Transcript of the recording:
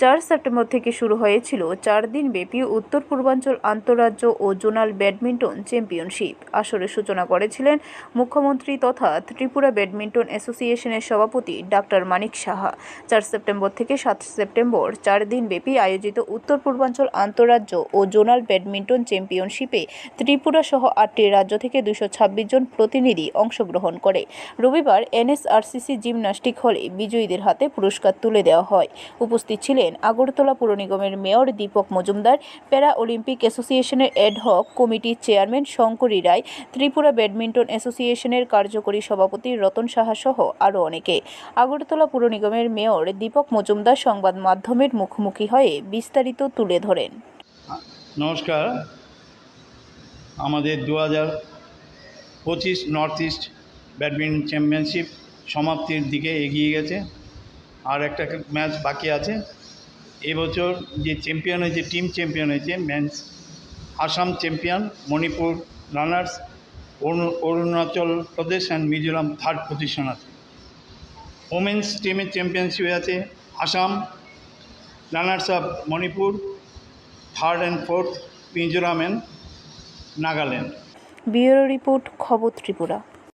চার সেপ্টেম্বর থেকে শুরু হয়েছিল চার দিন ব্যাপী উত্তর পূর্বাঞ্চল, আন্তঃরাজ্য ও জোনাল ব্যাডমিন্টন চ্যাম্পিয়নশিপ। আসরের সূচনা করেছিলেন মুখ্যমন্ত্রী তথা ত্রিপুরা ব্যাডমিন্টন অ্যাসোসিয়েশনের সভাপতি ডাক্তার মানিক সাহা। চার সেপ্টেম্বর থেকে সাত সেপ্টেম্বর চার দিন ব্যাপী আয়োজিত উত্তর পূর্বাঞ্চল, আন্তঃরাজ্য ও জোনাল ব্যাডমিন্টন চ্যাম্পিয়নশিপে ত্রিপুরা সহ আটটি রাজ্য থেকে দুশো ছাব্বিশ জন প্রতিনিধি অংশগ্রহণ করে। রবিবার এনএসআরসিসি জিমন্যাস্টিক হলে বিজয়ীদের হাতে পুরস্কার তুলে দেওয়া হয়। উপস্থিত ছিলেন আগরতলা পুর নিগমের মেয়র দীপক মজুমদার, প্যারা অলিম্পিক অ্যাসোসিয়েশনের অ্যাডহক কমিটির চেয়ারম্যান শঙ্করী রায়, ত্রিপুরা ব্যাডমিন্টন অ্যাসোসিয়েশনের কার্যকরী সভাপতি রতন সাহা সহ আরও অনেকে। আগরতলা পুর নিগমের মেয়র দীপক মজুমদার সংবাদ মাধ্যমের মুখোমুখি হয়ে বিস্তারিত তুলে ধরেন। নমস্কার। আমাদের দু হাজার পঁচিশ নর্থ ইস্ট ব্যাডমিন্টন চ্যাম্পিয়নশিপ সমাপ্তির দিকে এগিয়ে গেছে। আর একটা ম্যাচ বাকি আছে। এবছর যে চ্যাম্পিয়ন হয়েছে টিম চ্যাম্পিয়ন হয়েছে men's Assam champion Manipur runners Arunachal Pradesh and Mizoram third position আছে। ওমেন্স টিমের চ্যাম্পিয়নশিপে আছে Assam runners up Manipur third and fourth Mizoram and Nagaland. Bureau report, খবর ত্রিপুরা।